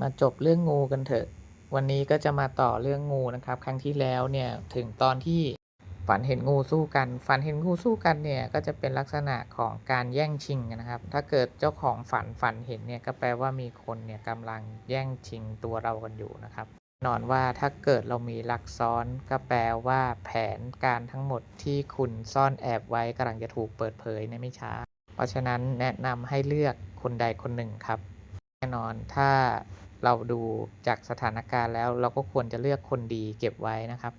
มาจบเรื่องงูกันเถอะ วันนี้ก็จะมาต่อเรื่องงูนะครับ ครั้งที่แล้วเนี่ยถึงตอนที่ฝันเห็นงูสู้กัน ฝันเห็นงูสู้กันเนี่ยก็จะเป็นลักษณะของการแย่งชิงนะครับ ถ้าเกิดเจ้าของฝันฝันเห็นเนี่ยก็แปลว่ามีคนเนี่ยกำลังแย่งชิงตัวเรากันอยู่นะครับแน่นอนว่าถ้าเกิดเรามีลักซ้อนก็แปลว่าแผนการทั้งหมดที่คุณซ่อนแอบไว้กำลังจะถูกเปิดเผยในไม่ช้า เพราะฉะนั้นแนะนำให้เลือกคนใดคนหนึ่งครับ แน่นอนถ้า เราดูจากสถานการณ์แล้วเราก็ควรจะเลือกคนดีเก็บไว้นะครับ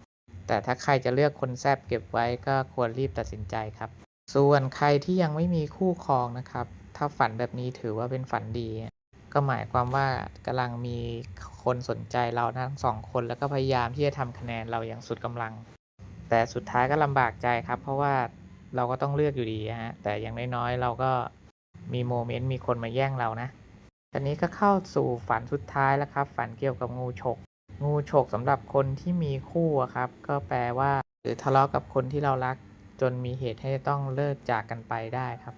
แต่ถ้าใครจะเลือกคนแซบเก็บไว้ก็ควรรีบตัดสินใจครับ ส่วนใครที่ยังไม่มีคู่ครองนะครับ ถ้าฝันแบบนี้ถือว่าเป็นฝันดี ก็หมายความว่ากำลังมีคนสนใจเราทั้งสองคนแล้วก็พยายามที่จะทำคะแนนเราอย่างสุดกำลัง แต่สุดท้ายก็ลำบากใจครับ เพราะว่าเราก็ต้องเลือกอยู่ดีฮะแต่อย่างน้อยๆ เราก็มีโมเมนต์มีคนมาแย่งเรานะ ตอนนี้ก็เข้าสู่ฝันสุดท้ายแล้วครับ ฝันเกี่ยวกับงูฉก งูฉกสำหรับคนที่มีคู่อะครับ ก็แปลว่า หรือทะเลาะกับคนที่เรารัก จนมีเหตุให้ต้องเลิกจากกันไปได้ครับ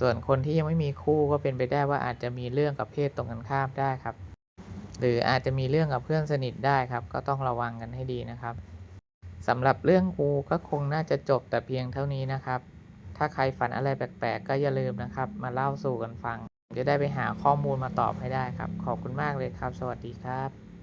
ส่วนคนที่ยังไม่มีคู่ก็เป็นไปได้ว่าอาจจะมีเรื่องกับเพศตรงกันข้ามได้ครับ หรืออาจจะมีเรื่องกับเพื่อนสนิทได้ครับ ก็ต้องระวังกันให้ดีนะครับสำหรับเรื่องงูก็คงน่าจะจบแต่เพียงเท่านี้นะครับ ถ้าใครฝันอะไรแปลกๆ ก็อย่าลืมนะครับ มาเล่าสู่กันฟัง จะได้ไปหาข้อมูลมาตอบให้ได้ครับ ขอบคุณมากเลยครับ สวัสดีครับ